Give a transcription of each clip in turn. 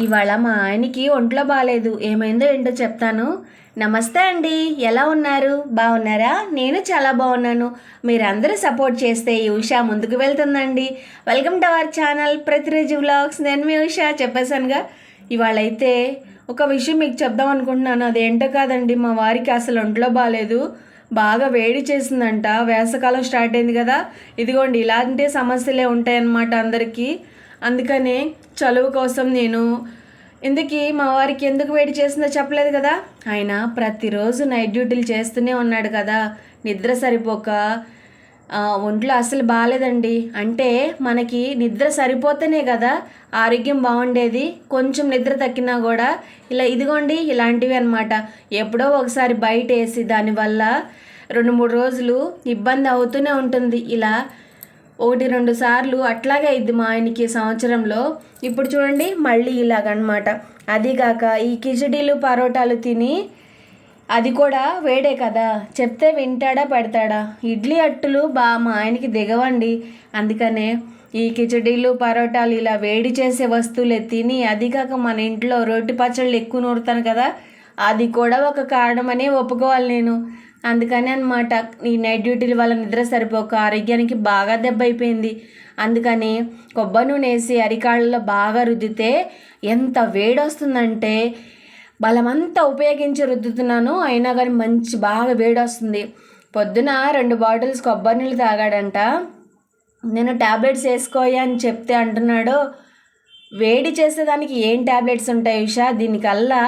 ఇవాళ మా ఆయనకి ఒంట్లో బాగాలేదు ఏమైందో ఏంటో చెప్తాను. నమస్తే అండి. ఎలా ఉన్నారు? బాగున్నారా? నేను చాలా బాగున్నాను. మీరందరూ సపోర్ట్ చేస్తే ఈ ఉషా ముందుకు వెళ్తుందండి. వెల్కమ్ టు అవర్ ఛానల్ ప్రతిరోజు వ్లాగ్స్ నేను మీ ఉషా చెప్పేశానుగా. ఇవాళ అయితే ఒక విషయం మీకు చెప్దాం అనుకుంటున్నాను. అదేంటో కాదండి మా వారికి అసలు ఒంట్లో బాగాలేదు బాగా వేడి చేసిందంట. వేసవకాలం స్టార్ట్ అయింది కదా. ఇదిగోండి ఇలాంటి సమస్యలే ఉంటాయన్నమాట అందరికీ. అందుకనే చదువు కోసం నేను ఇందుకీ మా వారికి ఎందుకు వేడి చేసిందో చెప్పలేదు కదా? ఆయన ప్రతిరోజు నైట్ డ్యూటీలు చేస్తూనే ఉన్నాడు కదా. నిద్ర సరిపోక ఒంట్లో అసలు బాగాలేదండి అంటే మనకి నిద్ర సరిపోతేనే కదా ఆరోగ్యం బాగుండేది. కొంచెం నిద్ర తక్కినా కూడా ఇలా ఇదిగోండి ఇలాంటివి అనమాట ఎప్పుడో ఒకసారి బయట వేసి దానివల్ల రెండు మూడు రోజులు ఇబ్బంది అవుతూనే ఉంటుంది. ఇలా ఒకటి రెండు సార్లు అట్లాగే అయింది మా ఆయనకి సంవత్సరంలో. ఇప్పుడు చూడండి మళ్ళీ ఇలాగనమాట. అదిగాక ఈ కిచడీలు పరోటాలు తిని అది కూడా వేడే కదా. చెప్తే వింటాడా పెడతాడా? ఇడ్లీ అట్టులు బా మా ఆయనకి దిగవండి. అందుకనే ఈ కిచడీలు పరోటాలు ఇలా వేడి చేసే వస్తువులే తిని అది కాక మన ఇంట్లో రొట్టి పచ్చళ్ళు ఎక్కువ నూరుతాను కదా. అది కూడా ఒక కారణమనే ఒప్పుకోవాలి నేను. అందుకని అనమాట ఈ నైట్ డ్యూటీల వల్ల నిద్ర సరిపోక ఆరోగ్యానికి బాగా దెబ్బ అయిపోయింది. అందుకని కొబ్బరి నూనె వేసి అరికాళ్ళలో బాగా రుద్దితే ఎంత వేడి వస్తుందంటే బలమంతా ఉపయోగించి రుద్దుతున్నాను అయినా కానీ మంచి బాగా వేడి వస్తుంది పొద్దున రెండు బాటిల్స్ కొబ్బరి నీళ్ళు తాగాడంట. నేను ట్యాబ్లెట్స్ వేసుకోయా అని చెప్తే అంటున్నాడు. వేడి చేసేదానికి ఏం ట్యాబ్లెట్స్ ఉంటాయి ఉషా? దీనికల్లా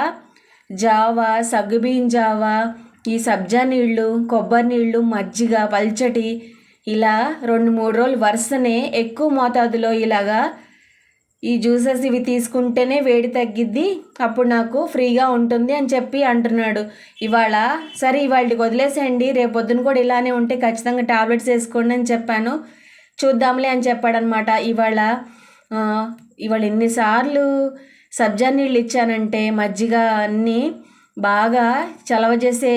జావా సగ్గుబియ్యం జావా ఈ సబ్జా నీళ్ళు కొబ్బరి నీళ్ళు మజ్జిగ పల్చటి ఇలా రెండు మూడు రోజులు వరుసనే ఎక్కువ మోతాదులో ఇలాగా ఈ జ్యూసెస్ ఇవి తీసుకుంటేనే వేడి తగ్గిద్ది. అప్పుడు నాకు ఫ్రీగా ఉంటుంది అని చెప్పి అంటున్నాడు. ఇవాళ సరే ఇవాళకి వదిలేసేయండి. రేపు పొద్దున కూడా ఇలానే ఉంటే ఖచ్చితంగా టాబ్లెట్స్ వేసుకోండి అని చెప్పాను. చూద్దాంలే అని చెప్పాడనమాట. ఇవాళ ఇవాళ ఎన్నిసార్లు సబ్జా నీళ్ళు ఇచ్చానంటే మజ్జిగ అన్నీ బాగా చలవ చేసే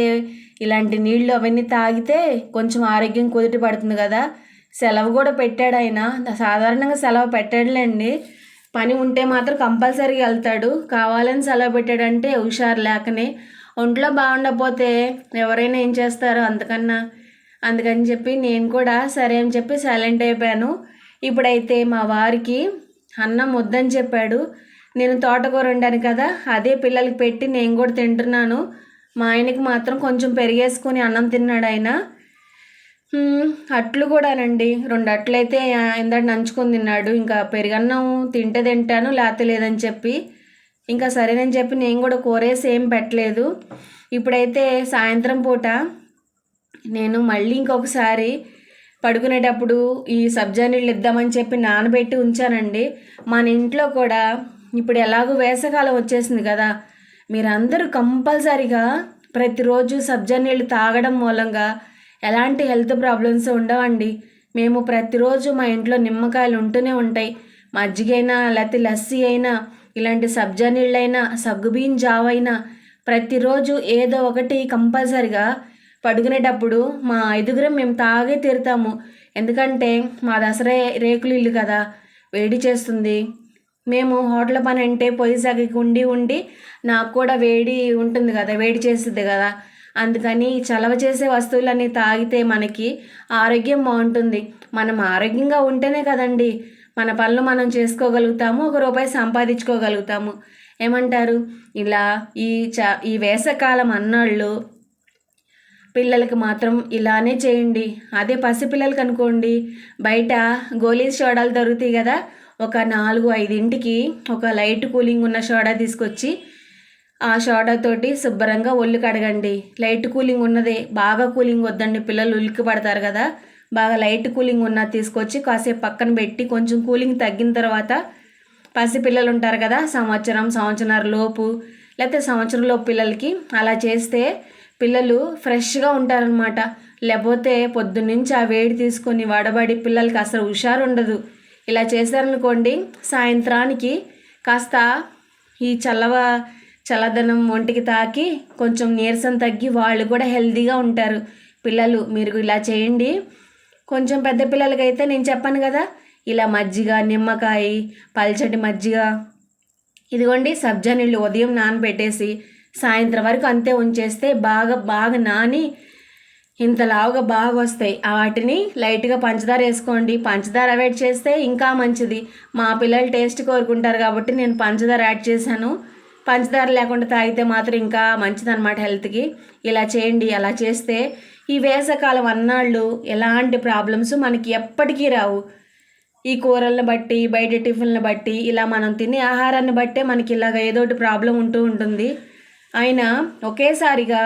ఇలాంటి నీళ్ళు అవన్నీ తాగితే కొంచెం ఆరోగ్యం కుదుట పడుతుంది కదా. సెలవు కూడా పెట్టాడు ఆయన. సాధారణంగా సెలవు పెట్టాడులేండి. పని ఉంటే మాత్రం కంపల్సరీగా వెళ్తాడు. కావాలని సెలవు పెట్టాడంటే హుషారు లేకనే. ఒంట్లో బాగుండకపోతే ఎవరైనా ఏం చేస్తారో? అంతకన్నా అందుకని చెప్పి నేను కూడా సరే అని చెప్పి సైలెంట్ అయిపోయాను. ఇప్పుడైతే మా వారికి అన్నం వద్దని చెప్పాడు. నేను తోటకూర వండాను కదా అదే పిల్లలకి పెట్టి నేను కూడా తింటున్నాను. మా ఆయనకి మాత్రం కొంచెం పెరిగేసుకొని అన్నం తిన్నాడు ఆయన. అట్లు కూడానండి. రెండు అట్లు అయితే ఇందాక నంచుకొని తిన్నాడు. ఇంకా పెరిగన్నం తింటే తింటాను లేకపోతే లేదని చెప్పి. ఇంకా సరేనని చెప్పి నేను కూడా కూరేసి ఏం పెట్టలేదు. ఇప్పుడైతే సాయంత్రం పూట నేను మళ్ళీ ఇంకొకసారి పడుకునేటప్పుడు ఈ సబ్జా నీళ్ళు ఇద్దామని చెప్పి నానబెట్టి ఉంచానండి. మన ఇంట్లో కూడా ఇప్పుడు ఎలాగో వేసవికాలం వచ్చేసింది కదా. మీరందరూ కంపల్సరిగా ప్రతిరోజు సబ్జా నీళ్ళు తాగడం మూలంగా ఎలాంటి హెల్త్ ప్రాబ్లమ్స్ ఉండవండి. మేము ప్రతిరోజు మా ఇంట్లో నిమ్మకాయలు ఉంటూనే ఉంటాయి. మజ్జిగైనా లేకపోతే లస్సీ అయినా ఇలాంటి సబ్జా నీళ్ళైనా సగ్గుబీన్ జావ అయినా ప్రతిరోజు ఏదో ఒకటి కంపల్సరిగా పడుకునేటప్పుడు మా ఐదుగురం మేము తాగే తీరుతాము. ఎందుకంటే మా దసరా రేకులు ఇల్లు కదా వేడి చేస్తుంది. మేము హోటల్ పని అంటే పొయ్యి ఉండి ఉండి నాకు కూడా వేడి ఉంటుంది కదా వేడి చేస్తుంది కదా. అందుకని చలవ చేసే వస్తువులన్నీ తాగితే మనకి ఆరోగ్యం బాగుంటుంది. మనం ఆరోగ్యంగా ఉంటేనే కదండి మన పనులు మనం చేసుకోగలుగుతాము ఒక రూపాయి సంపాదించుకోగలుగుతాము. ఏమంటారు? ఇలా ఈ చ ఈ వేసవకాలం అన్నాళ్ళు పిల్లలకి మాత్రం ఇలానే చేయండి. అదే పసిపిల్లలకి అనుకోండి బయట గోలీ సోడాలు దొరుకుతాయి కదా ఒక నాలుగు ఐదింటికి ఒక లైట్ కూలింగ్ ఉన్న సోడా తీసుకొచ్చి ఆ సోడాతోటి శుభ్రంగా ఒళ్ళు కడగండి. లైట్ కూలింగ్ ఉన్నదే బాగా కూలింగ్ వద్దండి. పిల్లలు ఉలిక్కి పడతారు కదా. బాగా లైట్ కూలింగ్ ఉన్న తీసుకొచ్చి కాసేపు పక్కన పెట్టి కొంచెం కూలింగ్ తగ్గిన తర్వాత పసి పిల్లలు ఉంటారు కదా సంవత్సరం సంవత్సరాల లోపు లేకపోతే సంవత్సరంలో పిల్లలకి అలా చేస్తే పిల్లలు ఫ్రెష్గా ఉంటారనమాట లేకపోతే పొద్దున్నుంచి ఆ వేడి తీసుకొని వడబడి పిల్లలకి అసలు హుషారు ఉండదు. ఇలా చేశారనుకోండి సాయంత్రానికి కాస్త ఈ చల్లవ చల్లదనం ఒంటికి తాకి కొంచెం నీరసం తగ్గి వాళ్ళు కూడా హెల్తీగా ఉంటారు. పిల్లలు మీరు ఇలా చేయండి. కొంచెం పెద్ద పిల్లలకైతే నేను చెప్పాను కదా ఇలా మజ్జిగ నిమ్మకాయ పల్చటి మజ్జిగ. ఇదిగోండి సబ్జా నీళ్ళు ఉదయం నానబెట్టేసి సాయంత్రం వరకు అంతే ఉంచేస్తే బాగా బాగా నాని ఇంత లావుగా బాగా వస్తాయి. వాటిని లైట్గా పంచదార వేసుకోండి. పంచదార అవాయిడ్ చేస్తే ఇంకా మంచిది. మా పిల్లలు టేస్ట్ కోరుకుంటారు కాబట్టి నేను పంచదార యాడ్ చేశాను. పంచదార లేకుండా తాగితే మాత్రం ఇంకా మంచిదన్నమాట హెల్త్కి. ఇలా చేయండి అలా చేస్తే ఈ వేసవకాలం అన్నాళ్ళు ఎలాంటి ప్రాబ్లమ్స్ మనకి ఎప్పటికీ రావు. ఈ కూరలను బట్టి బయట టిఫిన్లను బట్టి ఇలా మనం తినే ఆహారాన్ని బట్టే మనకి ఇలాగ ఏదో ఒకటి ప్రాబ్లం ఉంటూ ఉంటుంది. అయినా ఒకేసారిగా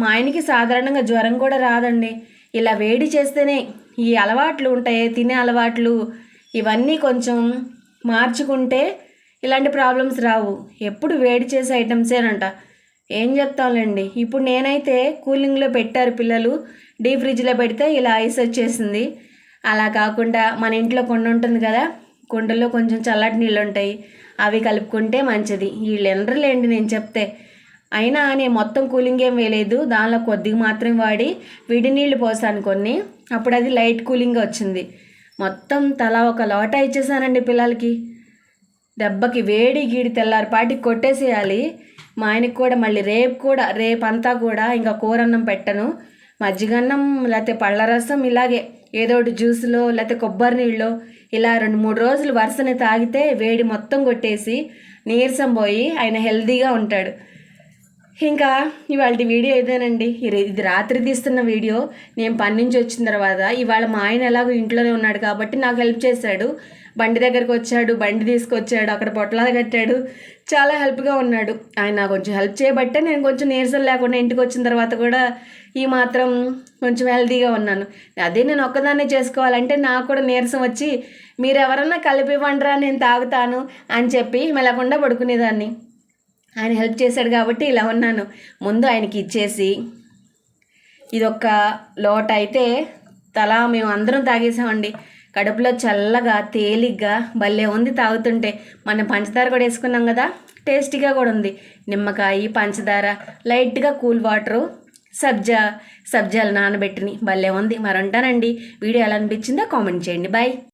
మా ఆయనకి సాధారణంగా జ్వరం కూడా రాదండి. ఇలా వేడి చేస్తేనే ఈ అలవాట్లు ఉంటాయి తినే అలవాట్లు. ఇవన్నీ కొంచెం మార్చుకుంటే ఇలాంటి ప్రాబ్లమ్స్ రావు. ఎప్పుడు వేడి చేసే ఐటమ్సేనంట ఏం చెప్తాంలేండి. ఇప్పుడు నేనైతే కూలింగ్లో పెట్టారు పిల్లలు డీప్ ఫ్రిడ్జ్లో పెడితే ఇలా ఐస్ వచ్చేసింది. అలా కాకుండా మన ఇంట్లో కొండ ఉంటుంది కదా కుండలో కొంచెం చల్లటి నీళ్ళు ఉంటాయి అవి కలుపుకుంటే మంచిది. వీళ్ళు ఎండలేండి నేను చెప్తే. అయినా నేను మొత్తం కూలింగ్ ఏం వేయలేదు. దానిలో కొద్దిగా మాత్రం వాడి విడి నీళ్ళు పోసాను కొన్ని. అప్పుడు అది లైట్ కూలింగ్ వచ్చింది. మొత్తం తలా ఒక లోట ఇచ్చేసానండి పిల్లలకి. దెబ్బకి వేడి గీడి తెల్లారిపాటికి కొట్టేసేయాలి. మా ఆయనకి కూడా మళ్ళీ రేపు కూడా రేపంతా కూడా ఇంకా కూరన్నం పెట్టను. మజ్జిగన్నం లేకపోతే పళ్ళ రసం ఇలాగే ఏదో ఒకటి జ్యూస్లో లేకపోతే కొబ్బరి నీళ్ళు ఇలా రెండు మూడు రోజులు వరుసని తాగితే వేడి మొత్తం కొట్టేసి నీరసం పోయి ఆయన హెల్తీగా ఉంటాడు. ఇంకా ఇవాళ వీడియో ఇదేనండి. ఇది ఇది రాత్రి తీస్తున్న వీడియో. నేను పని నుంచి వచ్చిన తర్వాత ఇవాళ మా ఆయన ఎలాగో ఇంట్లోనే ఉన్నాడు కాబట్టి నాకు హెల్ప్ చేశాడు. బండి దగ్గరకు వచ్చాడు బండి తీసుకొచ్చాడు అక్కడ పొట్లాలు కట్టాడు. చాలా హెల్ప్గా ఉన్నాడు. ఆయన కొంచెం హెల్ప్ చేయబట్టే నేను కొంచెం నీరసం లేకుండా ఇంటికి వచ్చిన తర్వాత కూడా ఈ మాత్రం కొంచెం హెల్తీగా ఉన్నాను. అదే నేను ఒక్కదాన్నే చేసుకోవాలంటే నాకు కూడా నీరసం వచ్చి మీరు ఎవరన్నా కలిపి ఇవ్వండిరా నేను తాగుతాను అని చెప్పి మెలకుండా పడుకునేదాన్ని. ఆయన హెల్ప్ చేశాడు కాబట్టి ఇలా ఉన్నాను. ముందు ఆయనకి ఇచ్చేసి ఇదొక లోట అయితే తలా మేము అందరం తాగేసామండి. కడుపులో చల్లగా తేలిగ్గా భలే ఉంది తాగుతుంటే. మనం పంచదార కూడా వేసుకున్నాం కదా టేస్టీగా కూడా ఉంది. నిమ్మకాయ పంచదార లైట్గా కూల్ వాటరు సబ్జా సబ్జాలు నానబెట్టిని భలే ఉంది. మరి ఉంటానండి వీడియో ఎలా అనిపించిందో కామెంట్ చేయండి. బాయ్.